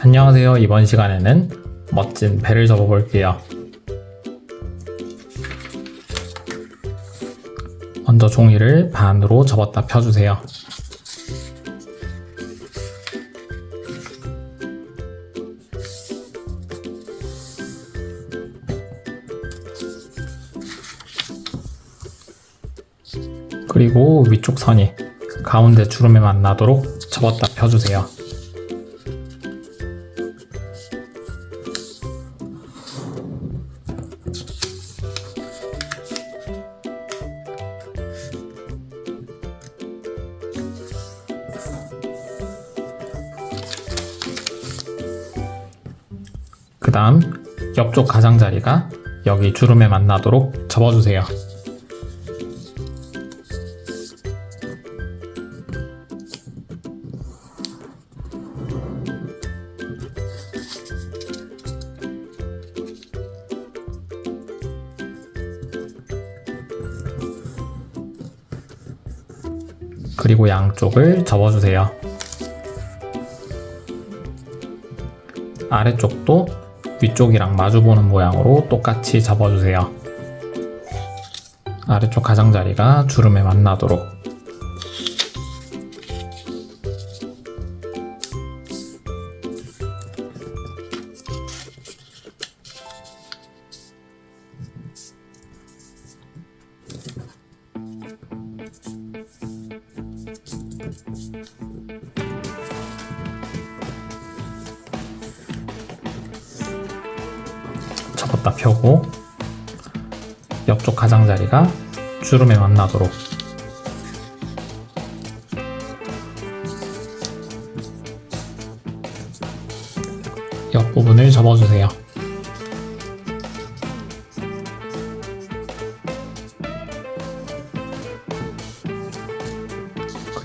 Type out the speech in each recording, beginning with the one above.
안녕하세요. 이번 시간에는 멋진 배를 접어볼게요. 먼저 종이를 반으로 접었다 펴주세요. 그리고 위쪽 선이 가운데 주름에 만나도록 접었다 펴주세요. 다음 옆쪽 가장자리가 여기 주름에 만나도록 접어주세요. 그리고 양쪽을 접어주세요. 아래쪽도 위쪽이랑 마주보는 모양으로 똑같이 접어주세요. 아래쪽 가장자리가 주름에 만나도록 접었다 펴고 옆쪽 가장자리가 주름에 만나도록 옆부분을 접어주세요.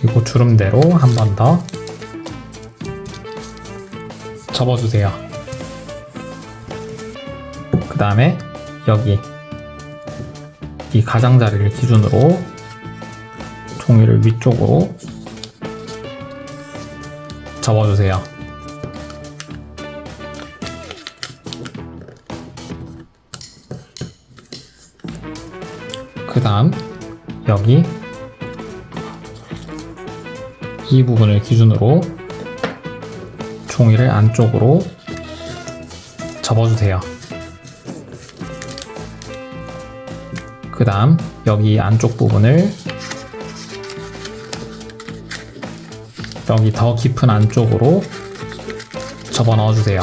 그리고 주름대로 한 번 더 접어주세요. 그 다음에 여기 이 가장자리를 기준으로 종이를 위쪽으로 접어주세요. 그 다음 여기 이 부분을 기준으로 종이를 안쪽으로 접어주세요. 그 다음 여기 안쪽 부분을 여기 더 깊은 안쪽으로 접어 넣어주세요.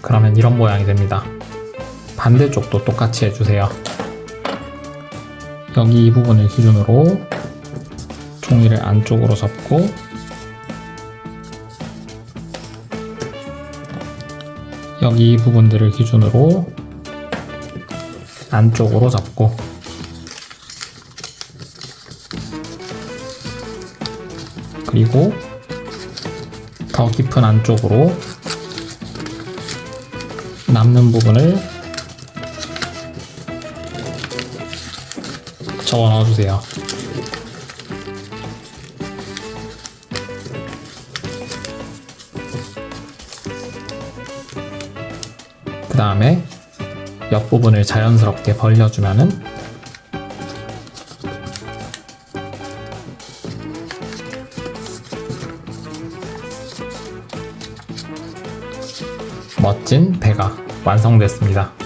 그러면 이런 모양이 됩니다. 반대쪽도 똑같이 해주세요. 여기 이 부분을 기준으로 종이를 안쪽으로 접고 여기 이 부분들을 기준으로 안쪽으로 잡고 그리고 더 깊은 안쪽으로 남는 부분을 접어 넣어주세요. 그 다음에 옆부분을 자연스럽게 벌려주면은 멋진 배가 완성됐습니다.